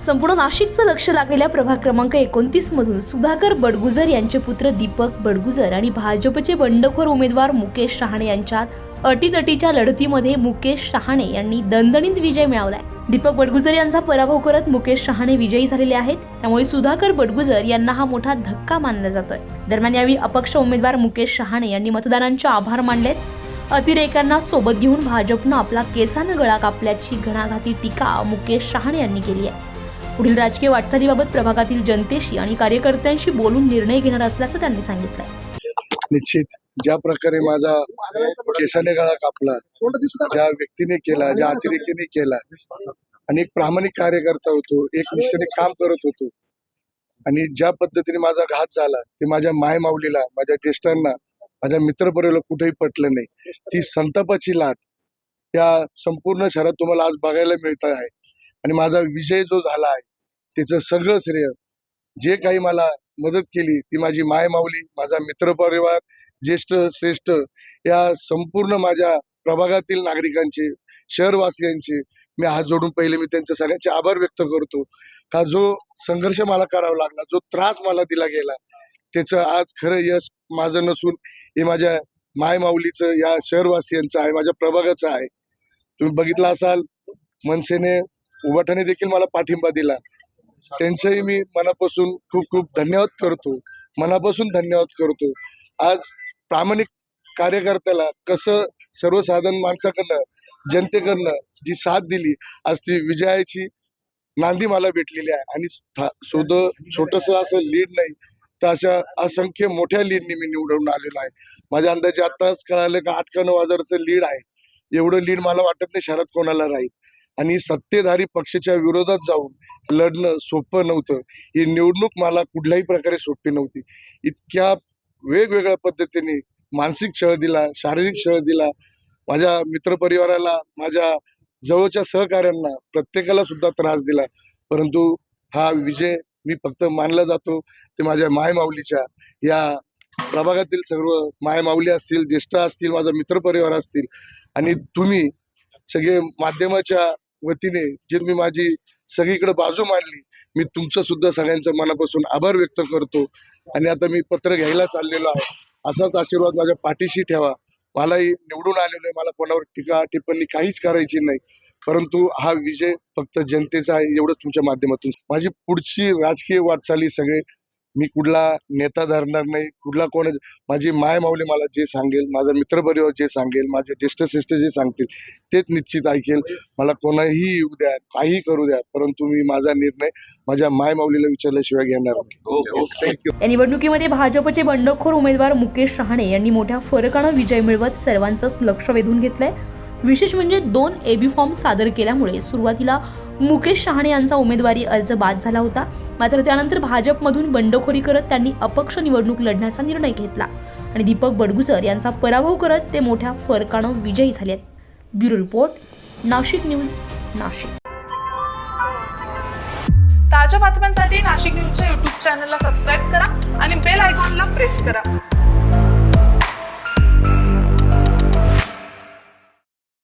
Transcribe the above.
संपूर्ण नाशिकचं लक्ष लागलेल्या प्रभाग क्रमांक एकोणतीस मधून सुधाकर बडगुजर यांचे पुत्र दीपक बडगुजर आणि भाजपचे बंडखोर उमेदवार मुकेश शहाणे यांच्यात अटीतटीच्या लढतीमध्ये मुकेश शहाणे यांनी दणदणीत विजय मिळवलाय. दीपक बडगुजर यांचा पराभव करत मुकेश शहाणे विजयी झालेले आहेत. त्यामुळे सुधाकर बडगुजर यांना हा मोठा धक्का मानला जातोय. दरम्यान यावेळी अपक्ष उमेदवार मुकेश शहाणे यांनी मतदारांचे आभार मानलेत. अतिरेकांना सोबत घेऊन भाजपनं आपला केसानं गळा कापल्याची घणाघाती टीका मुकेश शहाणे यांनी केली आहे. पुढील राजकीय वाटचालीबाबत प्रभागातील जनतेशी आणि कार्यकर्त्यांशी बोलून निर्णय घेणार असल्याचं त्यांनी सांगितलं. निश्चित ज्या प्रकारे माझा केसाने गळा कापला ज्या व्यक्तीने केला ज्या अतिरेकीने केला आणि एक प्रामाणिक कार्यकर्ता होतो एक निष्ठेने काम करत होतो आणि ज्या पद्धतीने माझा घात झाला ते माझ्या माय माऊलीला माझ्या ज्येष्ठांना माझ्या मित्रपरेला कुठेही पटलं नाही. ती संतापाची लाट या संपूर्ण शहरात तुम्हाला आज बघायला मिळत आहे. आणि माझा विजय जो झाला आहे त्याचं सगळं श्रेय. जे काही मला मदत केली ती माझी माय माऊली माझा मित्रपरिवार ज्येष्ठ श्रेष्ठ या संपूर्ण माझ्या प्रभागातील नागरिकांचे शहरवासियांचे मी हात जोडून पहिले मी त्यांचे सगळ्यांचे आभार व्यक्त करतो. का जो संघर्ष मला करावा लागला जो त्रास मला दिला गेला त्याचं आज खरं यश माझं नसून हे माझ्या माय माऊलीचं या शहरवासियांचं आहे माझ्या प्रभागाचं आहे. तुम्ही बघितलं असाल मनसेने उभाटाने देखील मला पाठिंबा दिला. त्यांचाही मी मनापासून खूप खूप धन्यवाद करतो. मनापासून धन्यवाद करतो. आज प्रामाणिक कार्यकर्त्याला कसं सर्वसाधारण माणसाकडनं जनतेकडनं जी साथ दिली आज ती विजयाची नांदी मला भेटलेली आहे. आणि सोद सुद छोटस असं लीड नाही तर अशा असंख्य मोठ्या लीडनी मी निवडून आलेलो आहे. माझ्या अंदाजे आत्ताच कळालं का आठ का नऊ हजाराचं लीड आहे. एवढं लीड मला वाटत नाही शहरात कोणाला राहील. आणि सत्तेधारी पक्षाच्या विरोधात जाऊन लढणं सोपं नव्हतं. ही निवडणूक मला कुठल्याही प्रकारे सोपी नव्हती. इतक्या वेगवेगळ्या पद्धतीने मानसिक छळ दिला शारीरिक छळ दिला. माझ्या मित्रपरिवाराला माझ्या जवळच्या सहकाऱ्यांना प्रत्येकाला सुद्धा त्रास दिला. परंतु हा विजय मी फक्त मानला जातो. ते माझ्या मायमाऊलीच्या या प्रभागातील सर्व मायमाऊली असतील ज्येष्ठ असतील माझा मित्रपरिवार असतील आणि तुम्ही सगळे माध्यमाच्या वतीने जे तुम्ही माझी सगळीकडे बाजू मांडली मी तुमचं सुद्धा सगळ्यांचं मनापासून आभार व्यक्त करतो. आणि आता मी पत्र घ्यायला चाललेलो आहे. असाच आशीर्वाद माझ्या पाठीशी ठेवा. मलाही निवडून आलेलो आहे. मला कोणावर टीका टिप्पणी काहीच करायची नाही. परंतु हा विजय फक्त जनतेचा आहे. एवढंच तुमच्या माध्यमातून. माझी पुढची राजकीय वाटचाली सगळे मी कुठला नेता धरणार नाही कुठला कोण माझी माय माऊली मला जे सांगेल माझा मित्रपरिवार जे सांगेल माझे ज्येष्ठ श्रेष्ठ जे सांगतील तेच निश्चित ऐकेल. मला कोणाही येऊ द्या काही करू द्या परंतु मी माझा निर्णय माझ्या माय माऊलीला विचारल्याशिवाय घेणार नाही. या निवडणुकीमध्ये भाजपचे बंडखोर उमेदवार मुकेश शहाणे यांनी मोठ्या फरकानं विजय मिळवत सर्वांचंच लक्ष वेधून घेतलंय. विशेष म्हणजे दोन एबी फॉर्म सादर केल्यामुळे सुरुवातीला मुकेश शहाणे यांचा उमेदवारी अर्ज बाद झाला होता. मात्र त्यानंतर भाजपमधून बंडखोरी करत त्यांनी अपक्ष निवडणूक लढण्याचा निर्णय घेतला. आणि दीपक बडगुजर यांचा पराभव करत ते मोठ्या फरकानं विजयी झालेत. Bureau report Nashik news Nashik. ताज्या बातम्यांसाठी नाशिक न्यूजच्या युट्यूब चॅनलला सबस्क्राईब करा आणि बेल आयकॉनला प्रेस करा.